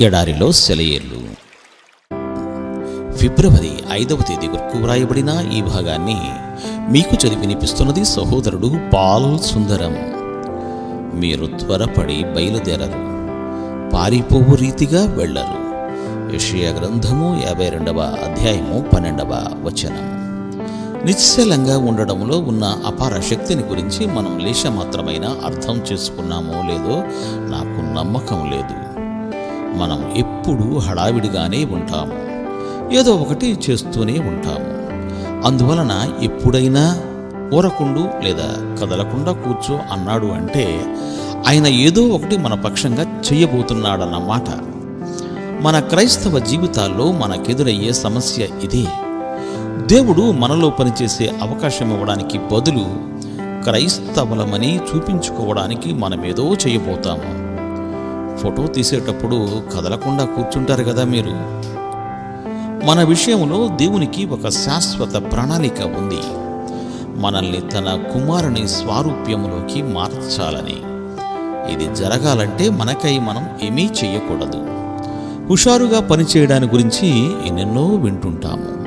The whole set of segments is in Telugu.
ఎడారిలో సెలయేళ్ళు ఫిబ్రవరి ఐదవ తేదీ వరకు వ్రాయబడిన ఈ భాగాన్ని మీకు చదివి వినిపిస్తున్నది సహోదరుడు పాల్ సుందరం. మీరు త్వరపడి బయలుదేరరు. పారిపోవు రీతిగా వెళ్ళరు. విషయ గ్రంథము యాభై రెండవ అధ్యాయము పన్నెండవ వచనం. నిశ్చలంగా ఉండడంలో ఉన్న అపార శక్తిని గురించి మనం లేశమాత్రమైన అర్థం చేసుకున్నామో లేదో నాకు నమ్మకం లేదు. మనం ఎప్పుడూ హడావిడిగానే ఉంటాము. ఏదో ఒకటి చేస్తూనే ఉంటాము. అందువలన ఎప్పుడైనా ఊరకుండు లేదా కదలకుండా కూర్చో అన్నాడు అంటే ఆయన ఏదో ఒకటి మన పక్షంగా చేయబోతున్నాడన్నమాట మన క్రైస్తవ జీవితాల్లో మనకెదురయ్యే సమస్య ఇదే. దేవుడు మనలో పనిచేసే అవకాశం ఇవ్వడానికి బదులు క్రైస్తవులమని చూపించుకోవడానికి మనమేదో చేయబోతాము. ఫోటో తీసేటప్పుడు కదలకుండా కూర్చుంటారు కదా మీరు. మన విషయంలో దేవునికి ఒక శాశ్వత ప్రణాళిక ఉంది. మనల్ని తన కుమారుని స్వారూప్యంలోకి మార్చాలని. ఇది జరగాలంటే మనకై మనం ఏమీ చేయకూడదు. హుషారుగా పనిచేయడాని గురించి ఎన్నెన్నో వింటుంటాము.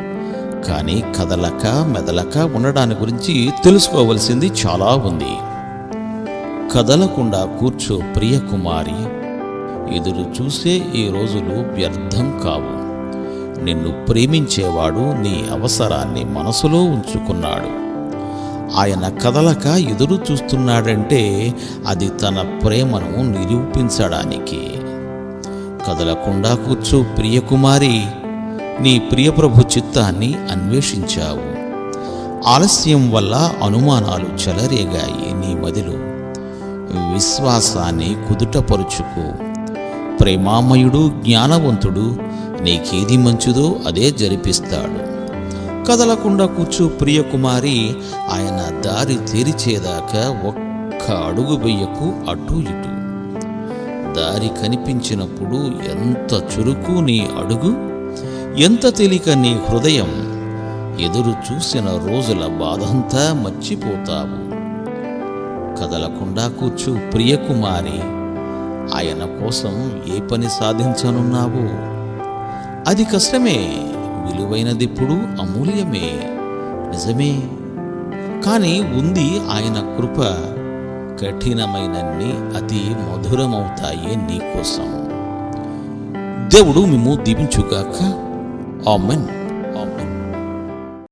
కానీ కదలక మెదలక ఉండడాని గురించి తెలుసుకోవలసింది చాలా ఉంది. కదలకుండా కూర్చో ప్రియ కుమారి ఎదురు చూసే ఈ రోజులు వ్యర్థం కావు. నిన్ను ప్రేమించేవాడు నీ అవసరాన్ని మనసులో ఉంచుకున్నాడు. ఆయన కదలక ఎదురు చూస్తున్నాడంటే అది తన ప్రేమను నిరూపించడానికి. కదలకుండా కూర్చో ప్రియకుమారి నీ ప్రియప్రభు చిత్తాన్ని అన్వేషించావు. ఆలస్యం వల్ల అనుమానాలు చెలరేగాయి నీ మదిలో. విశ్వాసాన్ని కుదుటపరుచుకో. ప్రేమామయుడు జ్ఞానవంతుడు నీకేది మంచిదో అదే జరిపిస్తాడు. కదలకుండా కూర్చో ప్రియకుమారి ఆయన దారి తెరిచేదాకా ఒక్క అడుగు వెయ్యకు అటు ఇటు. దారి కనిపించినప్పుడు ఎంత చురుకు నీ అడుగు? ఎంత తేలిక నీ హృదయం? ఎదురు చూసిన రోజుల బాధంతా మర్చిపోతావు. కదలకుండా కూర్చు ప్రియకుమారి ఆయన కోసం ఏ పని సాధించనున్నావు? అది కష్టమే విలువైనదిప్పుడు అమూల్యమే నిజమే. కానీ ఉంది ఆయన కృప కఠినమైనన్ని అతి మధురమవుతాయి నీకోసం దేవుడు మేము దీవించుగాక. ఆమెన్.